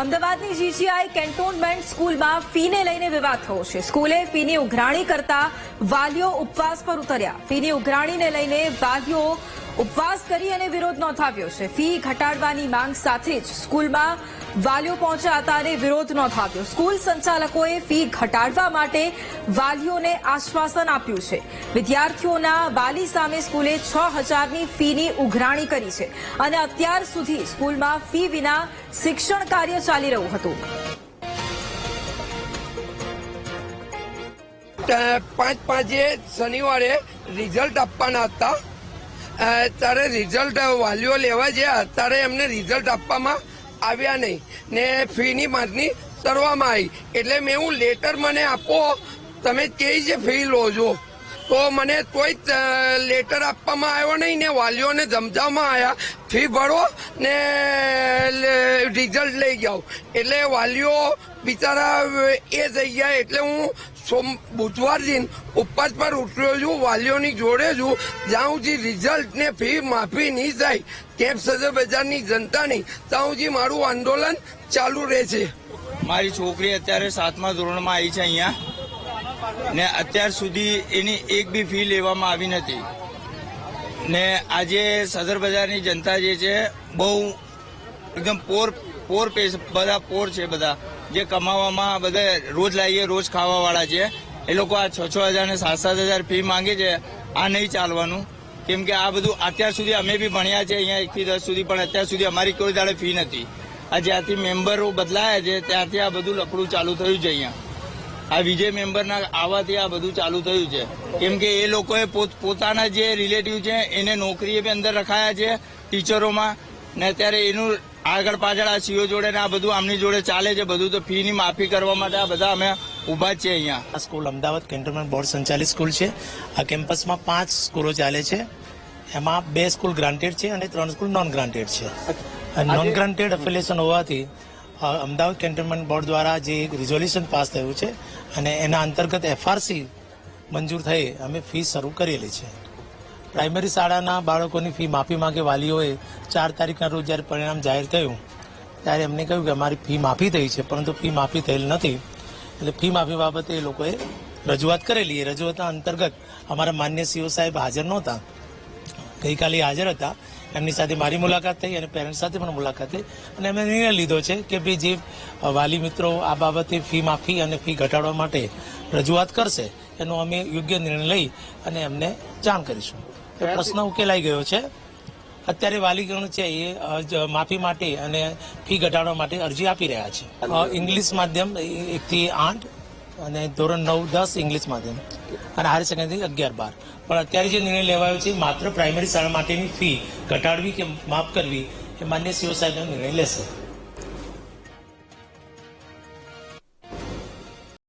અમદાવાદની જીજીઆઈ કેન્ટોનમેન્ટ સ્કૂલમાં ફીને લઈને વિવાદ થયો છે. સ્કૂલે ફીની ઉઘરાણી કરતા વાલીઓ ઉપવાસ પર ઉતર્યા. ફીની ઉઘરાણીને લઈને વાલીઓ ઉપવાસ કરી અને વિરોધ નોંધાવ્યો છે. ફી ઘટાડવાની માંગ સાથે જ સ્કૂલમાં વાલીઓ પહોંચ્યા હતા અને વિરોધ નોંધાવ્યો. સ્કૂલ સંચાલકોએ ફી ઘટાડવા માટે વાલીઓને આશ્વાસન આપ્યું છે. વિદ્યાર્થીઓના વાલી સામે સ્કૂલે છ હજારની ફીની ઉઘરાણી કરી છે અને અત્યાર સુધી સ્કૂલમાં ફી વિના શિક્ષણ કાર્ય ચાલી રહ્યું હતું. પાંચ પાંચે શનિવારે રિઝલ્ટ આપવાના હતા. ત્યારે રિઝલ્ટ વાલીઓ લેવા ગયા ત્યારે એમને રિઝલ્ટ આપવામાં આવ્યા નહીં. ને ફીની માંગણી કરવામાં આવી. એટલે મેં હું લેટર મને આપો. તમે કેવી છે ફી લો છો? તો મને કોઈ લેટર આપવામાં આવ્યો નહીં ને વાલીઓને સમજાવવામાં આવ્યા. ફી ભરો ને રિઝલ્ટ લઈ જાઓ. એટલે વાલીઓ બિચારા એ થઈ ગયા એટલે હું સોમ દિન ઉપવાસ પર ઉતર્યો છું, વાલીઓની જોડે છું. જ્યાં સુધી રિઝલ્ટ ને ફી માફી નહીં થાય કેમ્પ સદર બજારની જનતાની, ત્યાં સુધી મારું આંદોલન ચાલુ રહેશે. મારી છોકરી અત્યારે સાતમા ધોરણમાં આવી છે અહીંયા. ને અત્યાર સુધી એની એક બી ફી લેવામાં આવી નથી. ને આજે સદર બજારની જનતા જે છે, બહુ એકદમ પોર પોર બધા પોર છે બધા. જે કમાવામાં બધા રોજ લાવીએ રોજ ખાવા વાળા છે. એ લોકો આ છ છ હજાર ને સાત સાત હજાર ફી માંગે છે. આ નહીં ચાલવાનું. કેમ કે આ બધું અત્યાર સુધી અમે બી ભણ્યા છે, અહીંયા એકથી દસ સુધી, પણ અત્યાર સુધી અમારી કોઈ દાડે ફી નથી. આ જ્યારથી મેમ્બરો બદલાયા છે ત્યારથી આ બધું લફડું ચાલુ થયું છે અહીંયા. આ વિજય મેમ્બરના આવવાથી આ બધું ચાલુ થયું છે. કેમ કે એ લોકોએ પોત- પોતાના જે રિલેટિવ છે, એને નોકરીએ બી અંદર રખાયા છે ટીચરોમાં ને અત્યારે એનું આગળ પાછળ આ સીઓ જોડે ને આ બધું આમની જોડે ચાલે છે બધું તો ફીની માફી કરવા માટે આ બધા અમે ઊભા છીએ છે અહીંયા. આ સ્કૂલ અમદાવાદ કેન્ટોનમેન્ટ બોર્ડ સંચાલિત સ્કૂલ છે. આ કેમ્પસમાં પાંચ સ્કૂલો ચાલે છે. એમાં બે સ્કૂલ ગ્રાન્ટેડ છે અને ત્રણ સ્કૂલ નોન ગ્રાન્ટેડ છે નોન ગ્રાન્ટેડ એફિલિએશન હોવાથી અમદાવાદ કેન્ટોનમેન્ટ બોર્ડ દ્વારા જે રિઝોલ્યુશન પાસ થયું છે અને એના અંતર્ગત એફઆરસી મંજૂર થઈ અમે ફી શરૂ કરેલી છે. પ્રાઇમરી શાળાના બાળકોની ફી માફી માંગે વાલીઓએ ચાર તારીખના રોજ જ્યારે પરિણામ જાહેર થયું, ત્યારે એમને કહ્યું કે અમારી ફી માફી થઈ છે, પરંતુ ફી માફી થયેલ નથી. એટલે ફી માફી બાબતે એ લોકોએ રજૂઆત કરેલી. એ રજૂઆતના અંતર્ગત અમારા માન્ય સીઓ સાહેબ હાજર નહોતા. ગઈકાલે હાજર હતા. એમની સાથે મારી મુલાકાત થઈ અને પેરેન્ટ્સ સાથે પણ મુલાકાત થઈ. અને એમણે નિર્ણય લીધો છે કે ભાઈ જે વાલી મિત્રો આ બાબતે ફી માફી અને ફી ઘટાડવા માટે રજૂઆત કરશે, એનો અમે યોગ્ય નિર્ણય લઈ અને એમને જાણ કરીશું. તો પ્રશ્ન ઉકેલાઈ ગયો છે. અત્યારે વાલીગણ છે એ માફી માટે અને ફી ઘટાડવા માટે અરજી આપી રહ્યા છે. ઇંગ્લિશ માધ્યમ એકથી આઠ અને ધોરણ નવ દસ ઇંગ્લિશ માધ્યમ. અને હાયર સેકન્ડરી અગિયાર બાર. પણ અત્યારે જે નિર્ણય લેવાયો છે માત્ર પ્રાઇમરી શાળા માટેની ફી ઘટાડવી કે માફ કરવી એ માન્ય સીઓ સાહેબનો નિર્ણય લેશે.